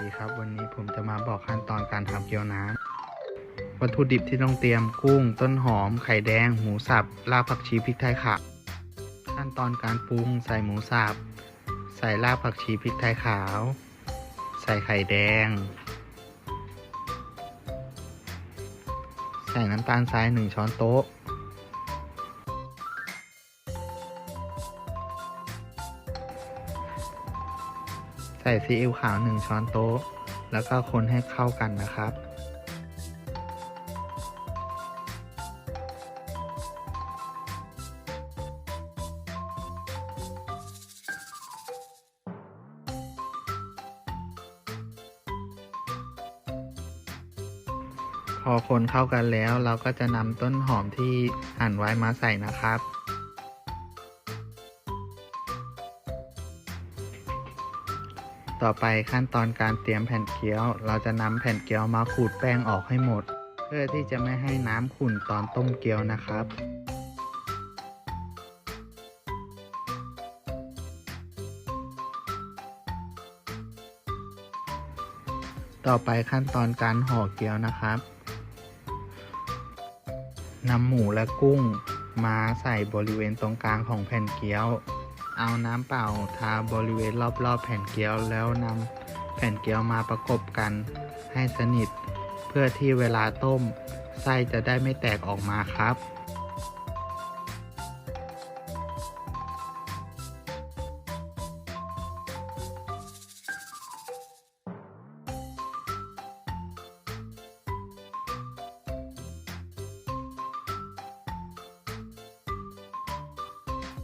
ดีครับ วันนี้ผมจะมาบอกขั้นตอนการทำเกี๊ยวน้ำวัตถุดิบที่ต้องเตรียมกุ้ง ต้นหอม ไข่แดง หมูสับรากผักชีพริกไทยขาวขั้นตอนการปรุงใส่หมูสับใส่รากผักชีพริกไทยขาว ใส่ไข่แดง ใส่น้ำตาลทรายหนึ่งช้อนโต๊ะ ส่ซีอิ๊วขาว 1 ช้อนโต๊ะ แล้วก็คนให้เข้ากันนะครับ พอคนเข้ากันแล้วเราก็จะนำต้นหอมที่หั่นไว้มาใส่นะครับ ต่อไปขั้นตอนการเตรียมแผ่นเกี๊ยว เราจะนำแผ่นเกี๊ยวมาขูดแป้งออกให้หมด เพื่อที่จะไม่ให้น้ำขุ่นตอนต้มเกี๊ยวนะครับต่อไปขั้นตอนการห่อเกี๊ยวนะครับ นำหมูและกุ้งมาใส่บริเวณตรงกลางของแผ่นเกี๊ยว เอาน้ำเปล่าทาบริเวณรอบๆ แผ่นเกี๊ยวแล้วนำแผ่นเกี๊ยวมาประกบกันให้สนิท เพื่อที่เวลาต้ม ไส้จะได้ไม่แตกออกมาครับ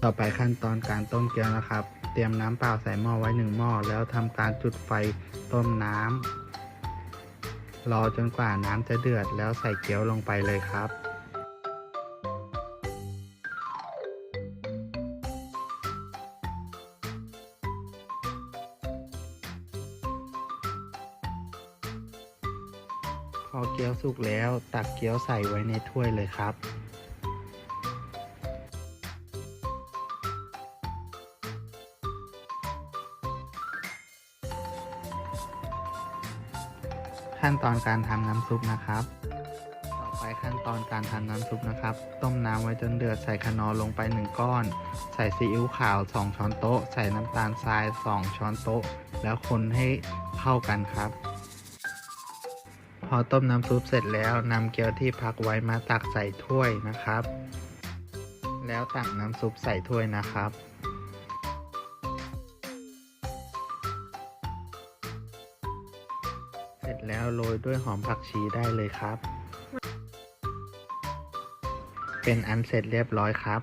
ต่อไปขั้นตอนการต้มเกี๊ยวนะครับ เตรียมน้ำเปล่าใส่หม้อไว้หนึ่งหม้อแล้วทำการจุดไฟต้มน้ำรอจนกว่าน้ำจะเดือดแล้วใส่เกี๊ยวลงไปเลยครับพอเกี๊ยวสุกแล้วตักเกี๊ยวใส่ไว้ในถ้วยเลยครับ ขั้นตอนการทำน้ำซุปนะครับ ต่อไปขั้นตอนการทำน้ำซุปนะครับ ต้มน้ำไว้จนเดือดใส่ขนอลงไป 1 ก้อน ใส่ซีอิ๊วขาว 2 ช้อนโต๊ะ ใส่น้ำตาลทราย 2 ช้อนโต๊ะ แล้วคนให้เข้ากันครับ พอต้มน้ำซุปเสร็จแล้วนำเกี๊ยวที่พักไว้มาตักใส่ถ้วยนะครับ แล้วตักน้ำซุปใส่ถ้วยนะครับ เสร็จแล้วโรยด้วยหอมผักชีได้เลยครับ เป็นอันเสร็จเรียบร้อยครับ